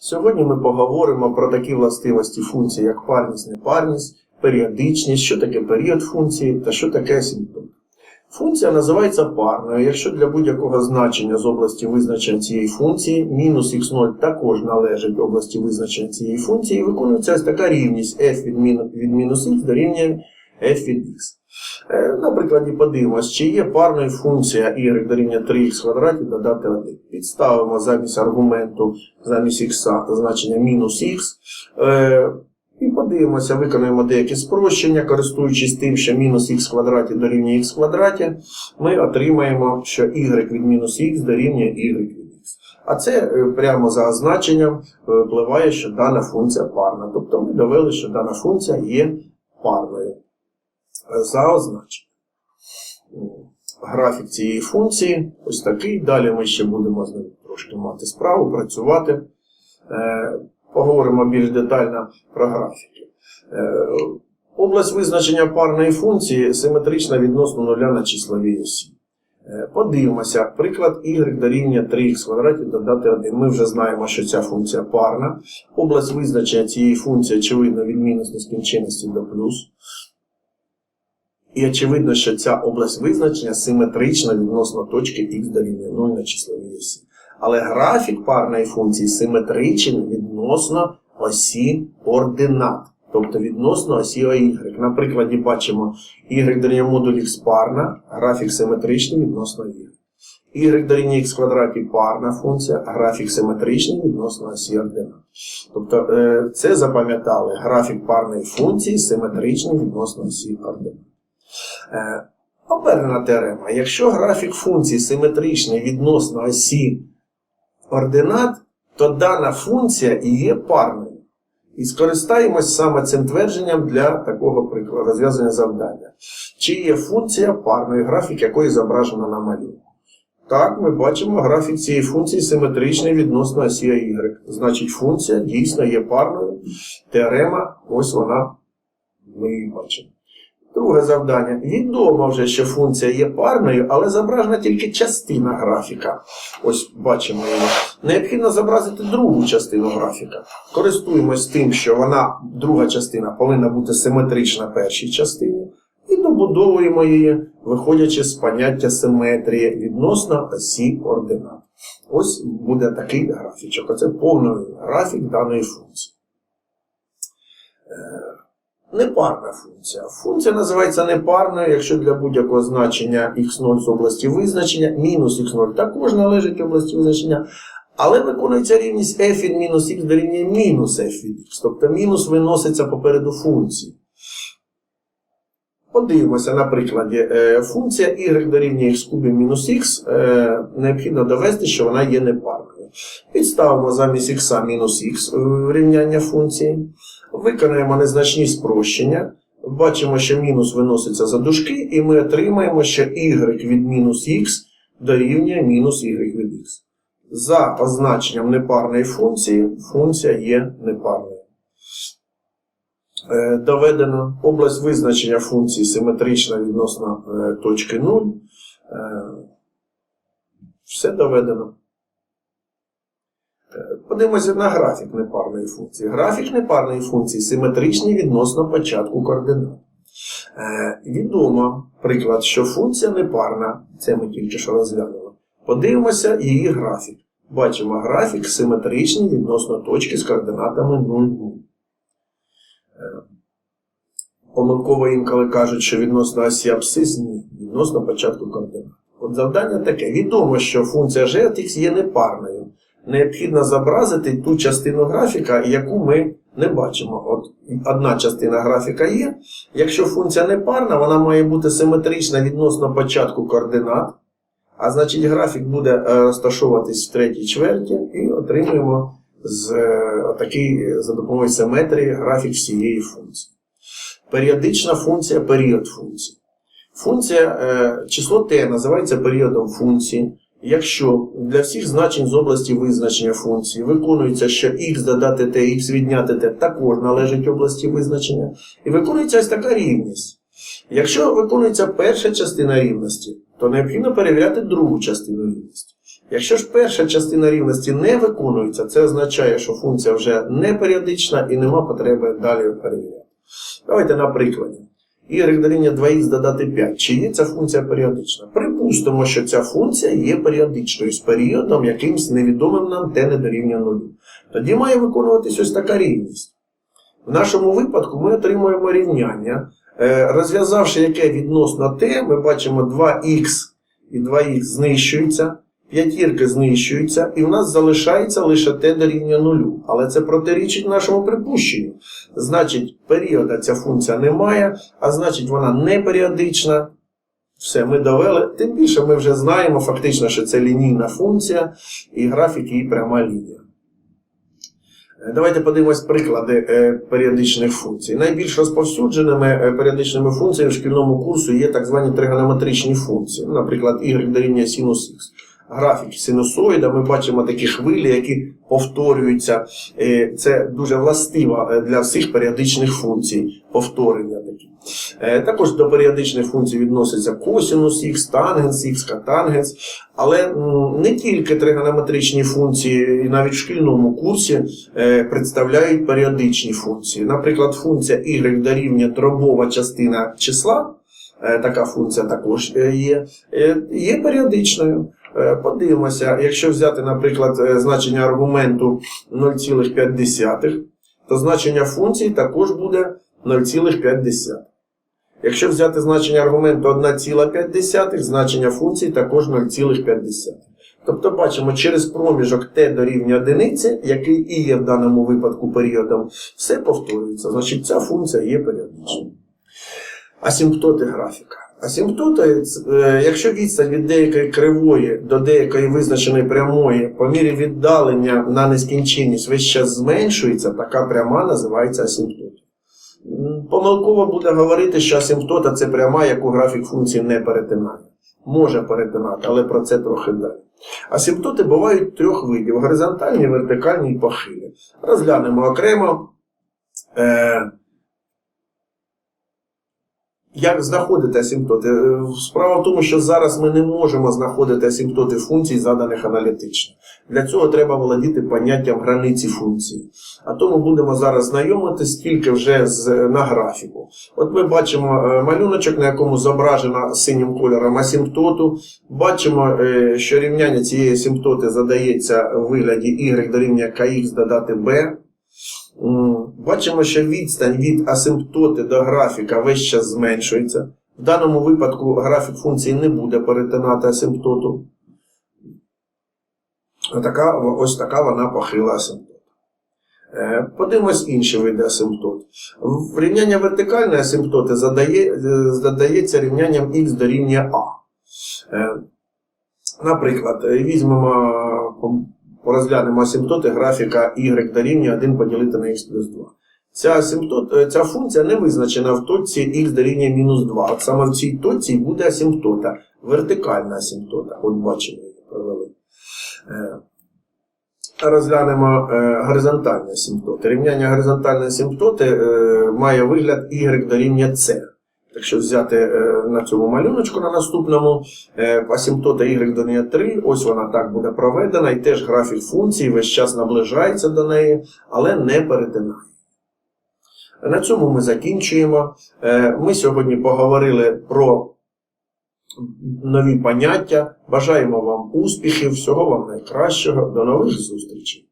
Сьогодні ми поговоримо про такі властивості функцій, як парність, непарність, періодичність, що таке період функції та що таке асимптот. Функція називається парною, якщо для будь-якого значення з області визначення цієї функції мінус х0 також належить області визначення цієї функції, і виконується ось така рівність f від мінус х дорівнює f від x. Е, На прикладі подивимось, чи є парною функція y дорівнює 3х квадраті додати 1. Підставимо замість аргументу, замість х значення мінус х. Е, І подивимося, виконаємо деякі спрощення, користуючись тим, що мінус х квадраті дорівнює х квадраті, ми отримаємо, що y від мінус х дорівнює y від х. А це е, прямо за означенням е, впливає, що дана функція парна. Тобто ми довели, що дана функція є парною. За означенням. М, Графік цієї функції ось такий. Далі ми ще будемо з ним трошки мати справу, працювати. Е, Поговоримо більш детально про графіки. Е, Область визначення парної функції симетрична відносно нуля на числовій осі. Е, Подивимося, приклад y дорівнює 3х квадраті додати 1. Ми вже знаємо, що ця функція парна. Область визначення цієї функції, очевидно, від мінус нескінченності до плюс. І очевидно, що ця область визначення симетрична відносно точки х дорівнює 0 на числовій осі. Але графік парної функції симетричний відносно осі ординат, тобто відносно осі y. На прикладі бачимо y дорівнює модуль х парна, графік симетричний відносно y. y дорівнює х квадраті парна функція, графік симетричний відносно осі ординат. Тобто е, це запам'ятали графік парної функції симетричний відносно осі ординат. Е, Обернена теорема. Якщо графік функції симетричний відносно осі ординат, то дана функція і є парною. І скористаємось саме цим твердженням для такого прикладу розв'язання завдання. Чи є функція парною, графік якої зображено на малюнку? Так, ми бачимо графік цієї функції симетричний відносно осі y. Значить, функція дійсно є парною. Теорема, ось вона, ми її бачимо. Друге завдання. Відомо вже, що функція є парною, але зображена тільки частина графіка. Ось бачимо її. Необхідно зобразити другу частину графіка. Користуємось тим, що вона, друга частина, повинна бути симетрична першій частині, і добудовуємо її, виходячи з поняття симетрії відносно осі ординат. Ось буде такий графічок. Оце повний графік даної функції. Непарна функція. Функція називається непарною, якщо для будь-якого значення х0 з області визначення, мінус х0 також належить області визначення, але виконується рівність f від мінус x дорівнює мінус f від x. Тобто мінус виноситься попереду функції. Подивимося на прикладі. Е, Функція y дорівнює x кубі мінус x, е, необхідно довести, що вона є непарною. Підставимо замість x мінус x рівняння функції. Виконаємо незначні спрощення. Бачимо, що мінус виноситься за дужки, і ми отримаємо, що y від мінус х дорівнює мінус y від х. За означенням непарної функції, функція є непарною. Е, Доведено область визначення функції симетрична відносно е, точки 0. Е, Все доведено. Подивимося на графік непарної функції. Графік непарної функції симетричний відносно початку координат. Відомо, приклад, що функція непарна, це ми тільки що розглянули. Подивимося її графік. Бачимо графік симетричний відносно точки з координатами 0, 0. Е, Помилково інколи кажуть, що відносно осі абсцис ні, відносно початку координат. От завдання таке. Відомо, що функція g от x є непарною необхідно зобразити ту частину графіка, яку ми не бачимо. От одна частина графіка є. Якщо функція не парна, вона має бути симетрична відносно початку координат. А значить, графік буде е, розташовуватись в третій чверті, і отримуємо з, е, такий, за допомогою симетрії графік всієї функції. Періодична функція період функції. Функція е, число t називається періодом функції. Якщо для всіх значень з області визначення функції виконується, що x додати t, x відняти t також належить області визначення, і виконується ось така рівність. Якщо виконується перша частина рівності, то необхідно перевіряти другу частину рівності. Якщо ж перша частина рівності не виконується, це означає, що функція вже не періодична і нема потреби далі перевіряти. Давайте на прикладі. y дорівнює 2х додати 5. Чи є ця функція періодична? Припустимо, що ця функція є періодичною з періодом якимсь невідомим нам t не дорівнює 0. Тоді має виконуватись ось така рівність. В нашому випадку ми отримуємо рівняння. Е, Розв'язавши яке відносно t, ми бачимо 2х і 2х знищуються, п'ятірки знищуються, і в нас залишається лише t дорівнює нулю. Але це протирічить нашому припущенню. Значить, періода ця функція не має, а значить вона не періодична. Все, ми довели. Тим більше ми вже знаємо фактично, що це лінійна функція, і графік її пряма лінія. Е, Давайте подивимось приклади е, періодичних функцій. Найбільш розповсюдженими е, періодичними функціями в шкільному курсу є так звані тригонометричні функції. Наприклад, y дорівнює синус х. Графік синусоїда, ми бачимо такі хвилі, які повторюються. Е, Це дуже властиво е, для всіх періодичних функцій. Повторення такі. Е, Також до періодичних функцій відноситься косинус х, тангенс х, катангенс. Але не тільки тригонометричні функції, і навіть в шкільному курсі представляють періодичні функції. Наприклад, функція y дорівнює дробова частина числа, така функція також є, є періодичною. Е, Подивимося, якщо взяти, наприклад, е, значення аргументу 0,5, то значення функції також буде 0,5. Якщо взяти значення аргументу 1,5, значення функції також 0,5. Тобто бачимо, через проміжок t дорівнює одиниці, який і є в даному випадку періодом, все повторюється. Значить, ця функція є періодичною. Асимптоти графіка. Асимптоти, е, якщо відстань від деякої кривої до деякої визначеної прямої по мірі віддалення на нескінченність весь час зменшується, така пряма називається асимптотом. Помилково буде говорити, що асимптота це пряма, яку графік функції не перетинає. Може перетинати, але про це трохи далі. Асимптоти бувають трьох видів: горизонтальні, вертикальні і похилі. Розглянемо окремо. Е, як знаходити асимптоти? Е, Справа в тому, що зараз ми не можемо знаходити асимптоти функцій, заданих аналітично. Для цього треба володіти поняттям границі функції. А тому будемо зараз знайомитись тільки вже з, на графіку. От ми бачимо е, малюночок, на якому зображено синім кольором асимптоту. Бачимо, е, що рівняння цієї асимптоти задається в вигляді y дорівнює kx додати b. Бачимо, що відстань від асимптоти до графіка весь час зменшується. В даному випадку графік функції не буде перетинати асимптоту. Отака, ось така вона похила асимптота. Е, Подивимось інші види асимптот. Рівняння вертикальної асимптоти задає, е, задається рівнянням х дорівнює а. Е, Наприклад, візьмемо, порозглянемо асимптоти графіка y дорівнює 1 поділити на х плюс 2. Ця, асимптот, е, ця функція не визначена в точці х дорівнює мінус 2. От саме в цій точці буде асимптота, вертикальна асимптота. От бачимо, її провели. Е, Розглянемо е, горизонтальні асимптоти. Рівняння горизонтальної асимптоти має вигляд y дорівнює c. Якщо взяти е, на цьому малюночку на наступному е, асимптота y дорівнює 3, ось вона так буде проведена, і теж графік функції весь час наближається до неї, але не перетинає. На цьому ми закінчуємо. Е, Ми сьогодні поговорили про нові поняття. Бажаємо вам успіхів, всього вам найкращого. До нових зустрічей!